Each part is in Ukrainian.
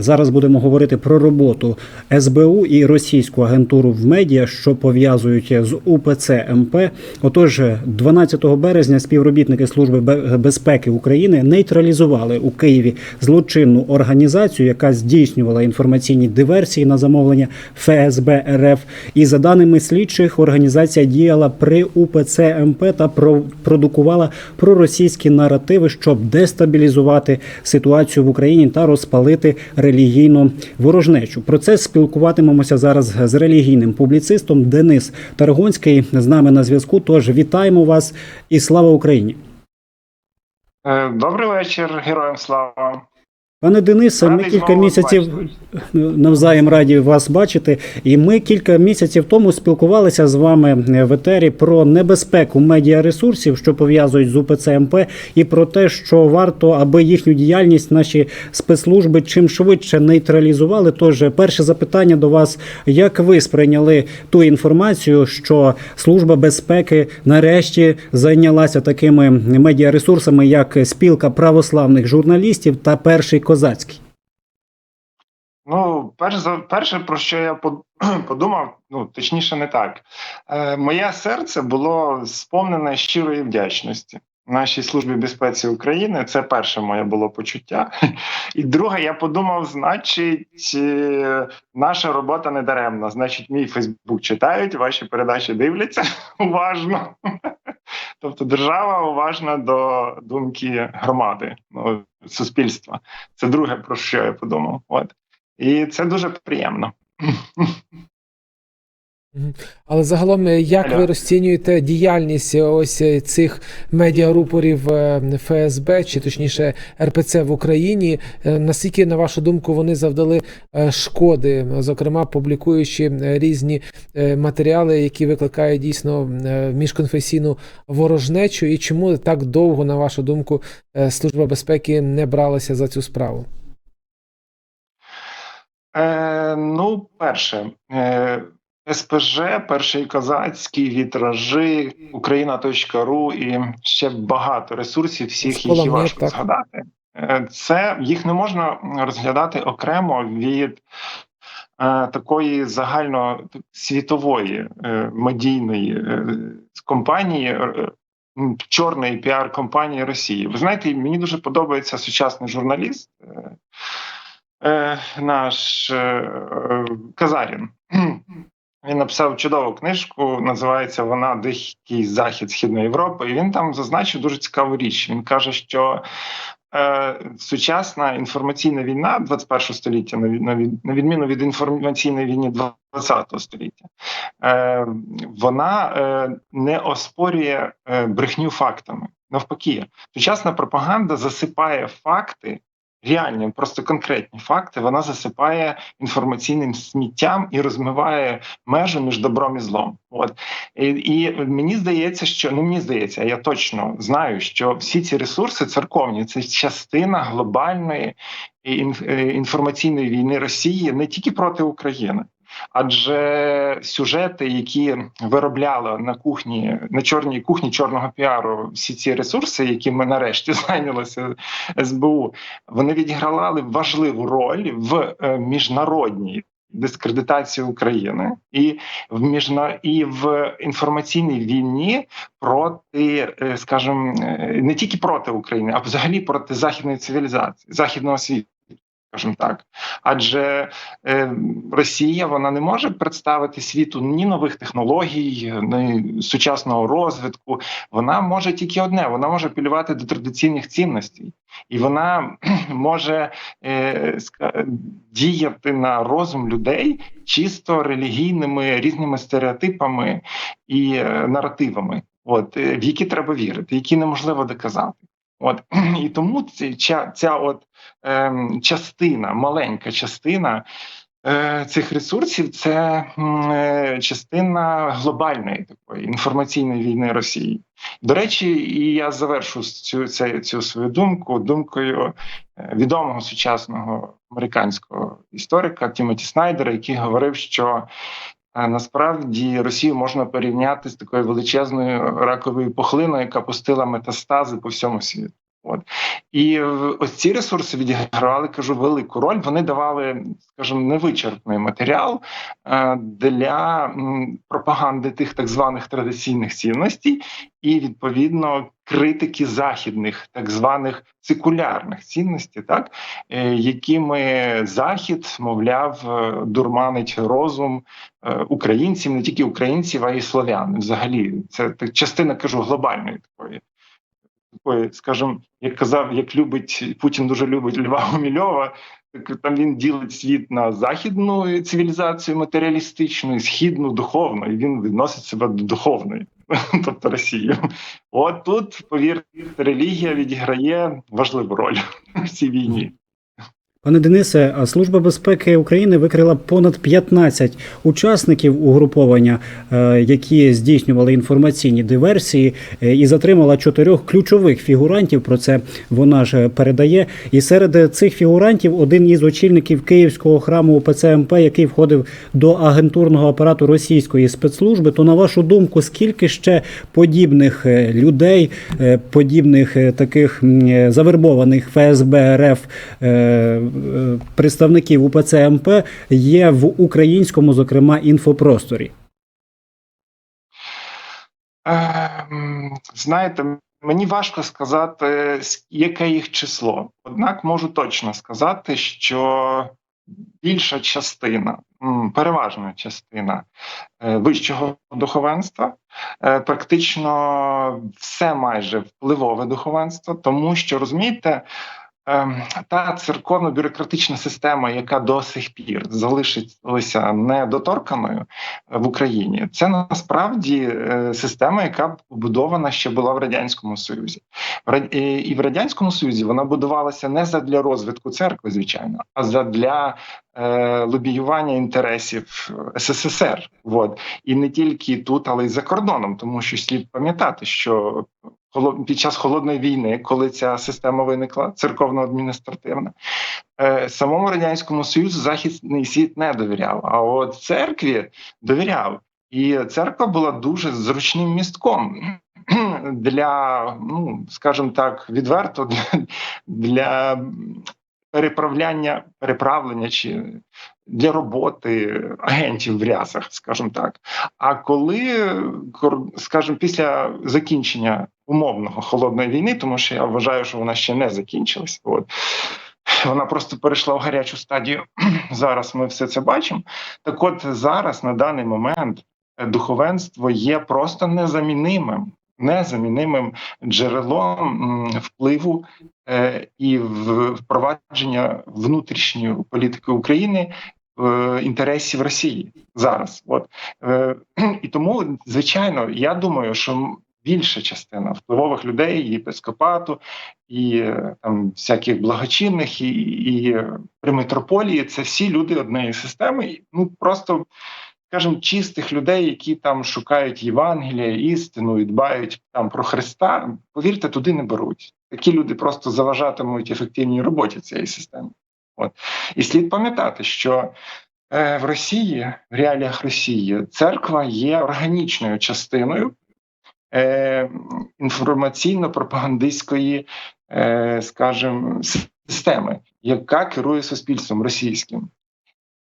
Зараз будемо говорити про роботу СБУ і російську агентуру в медіа, що пов'язують з УПЦ МП. Отож, 12 березня співробітники Служби безпеки України нейтралізували у Києві злочинну організацію, яка здійснювала інформаційні диверсії на замовлення ФСБ РФ. І за даними слідчих, організація діяла при УПЦ МП та про- продукувала проросійські наративи, щоб дестабілізувати ситуацію в Україні та розпалити релігійну ворожнечу. Про це спілкуватимемося зараз з релігійним публіцистом Денис Таргонський з нами на зв'язку. Тож вітаємо вас і слава Україні! Е, Добрий вечір, героям слава. Пане Денисе, ми кілька місяців навзаєм раді вас бачити. І ми кілька місяців тому спілкувалися з вами в етері про небезпеку медіаресурсів, що пов'язують з УПЦ МП, і про те, що варто, аби їхню діяльність наші спецслужби чим швидше нейтралізували. Тож, перше запитання до вас: як ви сприйняли ту інформацію, що служба безпеки нарешті зайнялася такими медіаресурсами, як спілка православних журналістів та перший козацький? Ну, перш за перше, про що я под- подумав, ну точніше, не так. Е, моє серце було сповнене щирої вдячності нашій службі безпеці України. Це перше моє було почуття. І друге, я подумав: значить, е, наша робота не даремна. Значить, мій Фейсбук читають, ваші передачі дивляться уважно. Тобто, держава уважна до думки громади, ну, суспільства. Це друге, про що я подумав. От. І це дуже приємно. Але загалом, е, як Алло. ви розцінюєте діяльність е, ось е, цих медіарупорів ФСБ, чи точніше РПЦ в Україні? Наскільки, на вашу думку, вони завдали шкоди, зокрема публікуючи різні матеріали, які викликають дійсно міжконфесійну ворожнечу, і чому так довго, на вашу думку, Служба безпеки не бралася за цю справу? Е, ну, перше, е, СПЖ, перший козацький, вітражі, Україна.ру і ще багато ресурсів, всіх їх і важко так. згадати. Е, Це їх не можна розглядати окремо від е, такої загальносвітової е, медійної е, компанії. е, Чорної піар-компанії Росії. Ви знаєте, мені дуже подобається сучасний журналіст, е, е, наш Казарін. Він написав чудову книжку, називається вона Дикий захід Східної Європи. І він там зазначив дуже цікаву річ. Він каже, що е, сучасна інформаційна війна 21 століття, на відміну від інформаційної війни 20 століття, е, вона е, не оспорює е, брехню фактами. Навпаки, сучасна пропаганда засипає факти. Реальні, просто конкретні факти, вона засипає інформаційним сміттям і розмиває межу між добром і злом. От і, і мені здається, що ну мені здається, я точно знаю, що всі ці ресурси церковні це частина глобальної ін- інформаційної війни Росії не тільки проти України. Адже сюжети, які виробляли на кухні, на чорній кухні чорного піару, всі ці ресурси, які ми нарешті зайнялися СБУ, вони відігравали важливу роль в е, міжнародній дискредитації України і в міжна і в інформаційній війні проти, е, скажімо, е, не тільки проти України, а взагалі проти західної цивілізації, західного світу. Скажімо так, адже е, Росія вона не може представити світу ні нових технологій, ні сучасного розвитку. Вона може тільки одне: вона може апелювати до традиційних цінностей, і вона може е, діяти на розум людей чисто релігійними різними стереотипами і е, наративами, от е, в які треба вірити, які неможливо доказати. От і тому ця, ця от ем, частина, маленька частина е, цих ресурсів це е, частина глобальної такої інформаційної війни Росії. До речі, і я завершу цю, цю, цю свою думку думкою е, відомого сучасного американського історика Тімоті Снайдера, який говорив, що е, насправді Росію можна порівняти з такою величезною раковою пухлиною, яка пустила метастази по всьому світу. От і ось ці ресурси відігравали, кажу, велику роль. Вони давали, скажімо, невичерпний матеріал е, для пропаганди тих так званих традиційних цінностей, і відповідно критики західних, так званих секулярних цінностей, так е, якими захід, мовляв, е, дурманить розум українців, не тільки українців, а й слов'ян. Взагалі, це так частина кажу глобальної такої. Такої, скажімо, як казав, як любить Путін дуже любить Льва Гумільова, так там він ділить світ на західну цивілізацію матеріалістичну, і східну духовну, і він відносить себе до духовної, тобто Росії. От тут, повірте, релігія відіграє важливу роль в цій війні. Пане Денисе, Служба безпеки України викрила понад 15 учасників угруповання, е, які здійснювали інформаційні диверсії, е, і затримала чотирьох ключових фігурантів. Про це вона ж передає. І серед цих фігурантів один із очільників Київського храму УПЦ МП, який входив до агентурного апарату російської спецслужби. То на вашу думку, скільки ще подібних е, людей, подібних таких завербованих ФСБ РФ представників УПЦ МП є в українському, зокрема, інфопросторі? Ем, Знаєте, мені важко сказати, яке їх число. Однак можу точно сказати, що більша частина, переважна частина е, вищого духовенства, е, практично все майже впливове духовенство, тому що розумієте. Ем, Та церковно-бюрократична система, яка до сих пір залишилася недоторканою, в Україні. Це насправді е, система, яка побудована ще була в радянському союзі. І- І в радянському союзі вона будувалася не задля розвитку церкви, звичайно, а задля е, лобіювання інтересів СССР. Вот і не тільки тут, але й за кордоном, тому що слід пам'ятати, що під час холодної війни, коли ця система виникла, церковно-адміністративна, е, самому радянському союзу західний світ не довіряв. А от церкві довіряв, і церква була дуже зручним містком для, ну скажімо так, відверто для, переправляння, переправлення чи для роботи агентів в рясах, скажімо так. А коли, скажімо, після закінчення умовного холодної війни, тому що я вважаю, що вона ще не закінчилась, от вона просто перейшла в гарячу стадію. Зараз ми все це бачимо. Так, от зараз на даний момент духовенство є просто незамінимим. Незамінимим джерелом впливу е, і впровадження внутрішньої політики України е, інтересів Росії зараз. От е, і тому, звичайно, я думаю, що більша частина впливових людей, і епископату, і е, там всяких благочинних, і, і при митрополії це всі люди однієї системи. Ну просто скажімо, чистих людей, які там шукають Євангелія, істину і дбають там про Христа. Повірте, туди не беруть. Такі люди просто заважатимуть ефективній роботі цієї системи. От і слід пам'ятати, що е, в Росії, в реаліях Росії, церква є органічною частиною е, інформаційно-пропагандистської, е, скажімо, системи, яка керує суспільством російським.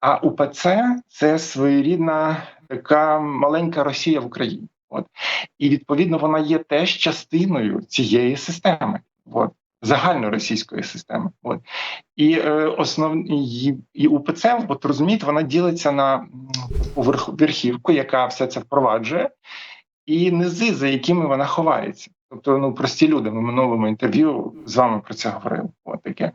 А УПЦ це своєрідна така маленька Росія в Україні. От і відповідно вона є теж частиною цієї системи. От. Загальноросійської системи, от і е, основні і, УПЦ, от розумієте, вона ділиться на верхівку, яка все це впроваджує, і низи, за якими вона ховається. Тобто, ну прості люди. Ми в минулому інтерв'ю з вами про це говорили. От таке.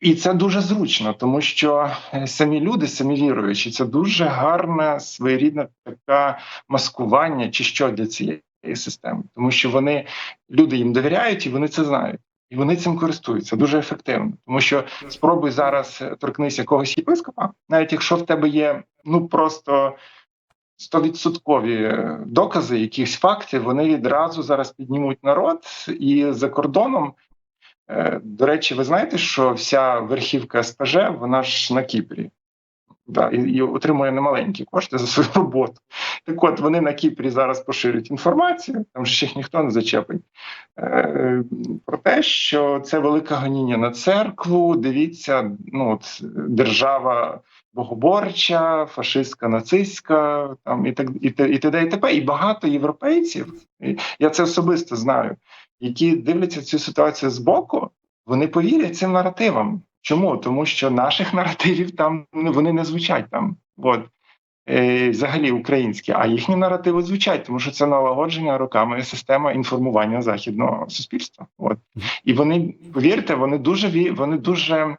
І це дуже зручно, тому що е, самі люди, самі віруючі, це дуже гарне своєрідне таке маскування, чи що для цієї системи, тому що вони люди їм довіряють і вони це знають. І вони цим користуються дуже ефективно, тому що спробуй зараз е, торкнися якогось єпископа, навіть якщо в тебе є ну просто стовідсоткові е, докази, якісь факти, вони відразу зараз піднімуть народ і за кордоном. Е, До речі, ви знаєте, що вся верхівка СПЖ, вона ж на Кіпрі. да, і, і отримує немаленькі кошти за свою роботу. Так от вони на Кіпрі зараз поширюють інформацію, там ж їх ніхто не зачепить. Е, про те, що це велике гоніння на церкву. Дивіться, ну от держава богоборча, фашистська, нацистська, там і так і те, і т.д. і т.п. І багато європейців. і Я це особисто знаю, які дивляться цю ситуацію збоку. Вони повірять цим наративам. Чому? Тому що наших наративів там ну, вони не звучать там. От. Е, взагалі українські, а їхні наративи звучать, тому що це налагодження роками система інформування західного суспільства. От і вони повірте, вони дуже вони дуже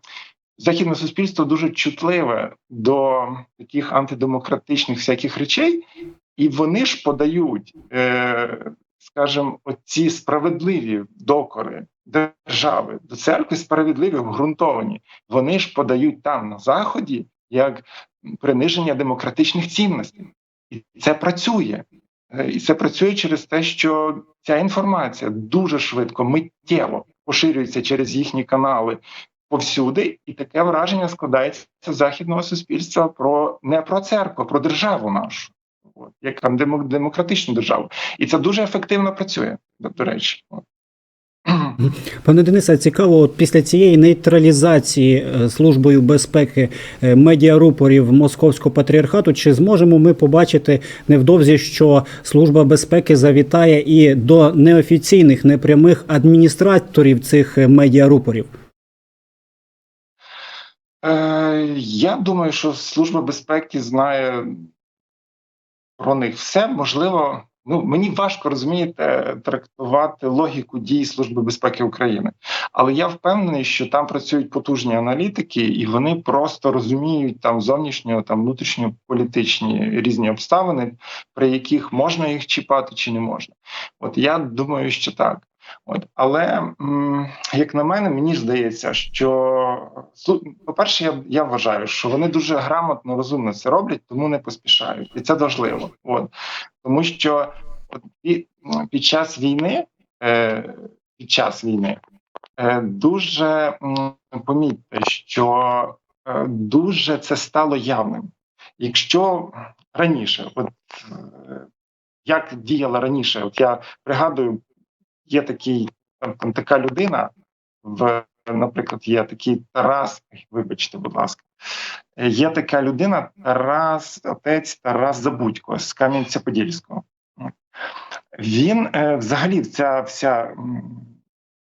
західне суспільство дуже чутливе до таких антидемократичних всяких речей, і вони ж подають, е, скажімо, оці справедливі докори держави до церкви, справедливі, обґрунтовані. Вони ж подають там на заході як приниження демократичних цінностей, і це працює. Е, І це працює через те, що ця інформація дуже швидко, миттєво поширюється через їхні канали повсюди, і таке враження складається західного суспільства про не про церкву, про державу нашу, от, як там демократичну державу, і це дуже ефективно працює. До, до речі, от. Пане Денисе, цікаво, от після цієї нейтралізації е, службою безпеки е, медіарупорів московського патріархату, чи зможемо ми побачити невдовзі, що служба безпеки завітає і до неофіційних непрямих адміністраторів цих е, медіарупорів? Е, я думаю, що служба безпеки знає про них все можливо. Ну мені важко розумієте трактувати логіку дій Служби безпеки України, але я впевнений, що там працюють потужні аналітики, і вони просто розуміють там зовнішньо, там внутрішньополітичні різні обставини, при яких можна їх чіпати чи не можна. От я думаю, що так. От, але як на мене, мені здається, що слу- по-перше, я, я вважаю, що вони дуже грамотно, розумно це роблять, тому не поспішають, і це важливо. От тому що от, і, під час війни, е, під час війни, е, дуже помітьте, що е, дуже це стало явним. Якщо раніше, от е, як діяла раніше, от я пригадую є такий там, там така людина, в наприклад, є такий Тарас. Вибачте, будь ласка, Е, є така людина, Тарас, отець Тарас Забудько з Кам'янця-Подільського. Він е, взагалі ця вся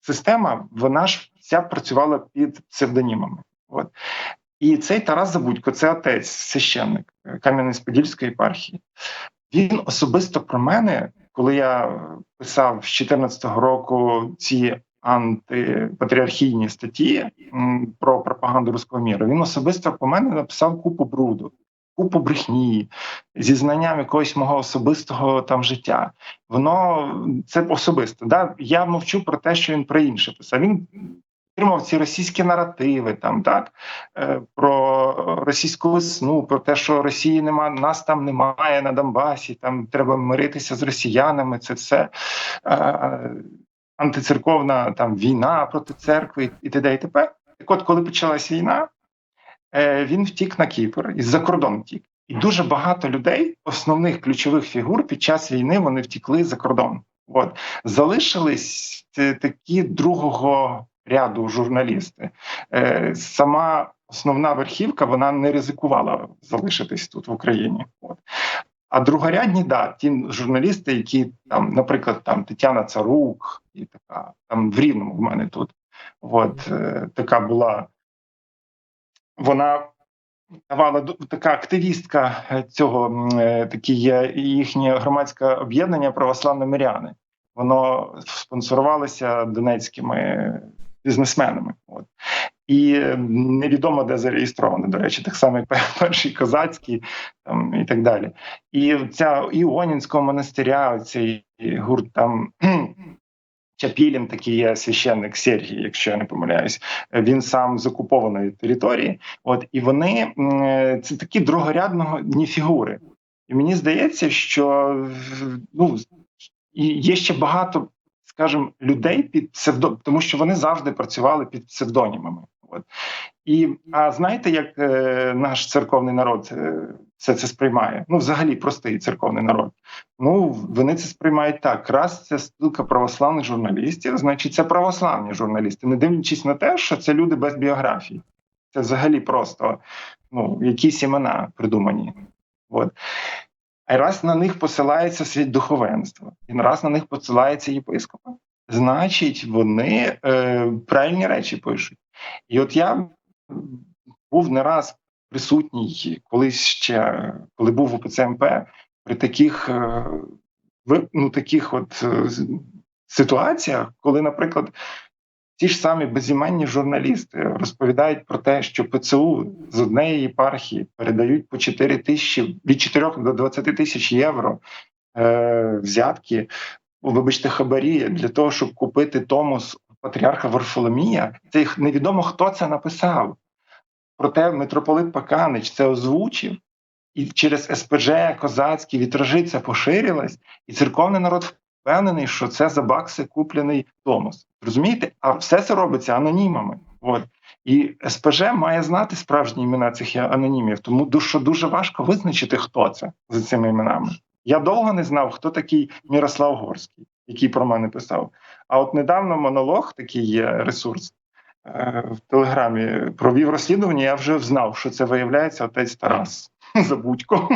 система, вона ж вся працювала під псевдонімами. От. І цей Тарас Забудько, це отець, священник е, Кам'янець-Подільської єпархії. Він особисто про мене, коли я писав з 2014 року ці антипатріархійні статті про пропаганду руського міру, він особисто по мене написав купу бруду, купу брехні, зі знанням якогось мого особистого там життя. Воно це особисто. Да? Я мовчу про те, що він про інше писав. Він підтримав ці російські наративи, там так е, про російську весну, про те, що Росії нема, нас там немає на Донбасі, там треба миритися з росіянами. Це все е, антицерковна там війна проти церкви і т.д. і т.п. Так от, коли почалась війна, е, він втік на Кіпр і за кордон втік. І дуже багато людей, основних ключових фігур під час війни, вони втікли за кордон. От залишились такі другого ряду журналісти. Е, Сама основна верхівка вона не ризикувала залишитись тут в Україні. От. А другорядні, да, ті журналісти, які там, наприклад, там Тетяна Царук, і така там в Рівному в мене тут. От е, така була. Вона давала така активістка е, цього, е, такі є їхнє громадське об'єднання православні миряни. Воно спонсорувалося донецькими бізнесменами. От. І е, невідомо де зареєстровано, до речі, так само як пер- перший козацький там, і так далі. І ця Іонінського монастиря, цей гурт там. Чапілін, такий є священник Сергій, якщо я не помиляюсь, він сам з окупованої території. От і вони це такі другорядні фігури. І мені здається, що ну є ще багато, скажімо, людей під псевдо, тому що вони завжди працювали під псевдонімами. От. І а знаєте, як е, наш церковний народ е, все це сприймає? Ну, взагалі, простий церковний народ. Ну, вони це сприймають так: раз це спілка православних журналістів, значить, це православні журналісти, не дивлячись на те, що це люди без біографії. Це взагалі просто ну, якісь імена придумані. От. А раз на них посилається світ духовенства, і раз на них посилається єпископа, значить, вони е, правильні речі пишуть. І от я був не раз присутній колись ще, коли був у ПЦМП, при таких, е, ну, таких от е, ситуаціях, коли, наприклад, ті ж самі безіменні журналісти розповідають про те, що ПЦУ з однієї єпархії передають по 4 тисячі від 4 до 20 тисяч євро е, взятки, вибачте, хабарі для того, щоб купити томос патріарха Варфоломія. Це їх невідомо хто це написав. Проте митрополит Паканич це озвучив, і через СПЖ, козацькі вітражі це поширилось, і церковний народ впевнений, що це за бакси куплений томос. Розумієте? А все це робиться анонімами. От. І СПЖ має знати справжні імена цих анонімів, тому що дуже важко визначити, хто це за цими іменами. Я довго не знав, хто такий Мірослав Горський, який про мене писав. А от недавно монолог, такий є ресурс е, в Телеграмі, провів розслідування. Я вже знав, що це виявляється отець Тарас Забудько.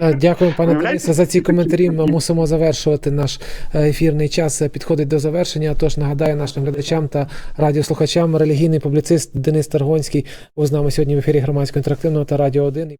Е, Дякую, пане Денисе, за ці коментарі. Ми мусимо завершувати наш е, ефірний час. е, Підходить до завершення. Тож нагадаю нашим глядачам та радіослухачам, релігійний публіцист Денис Таргонський був з нами сьогодні в ефірі громадського інтерактивного та радіо 1.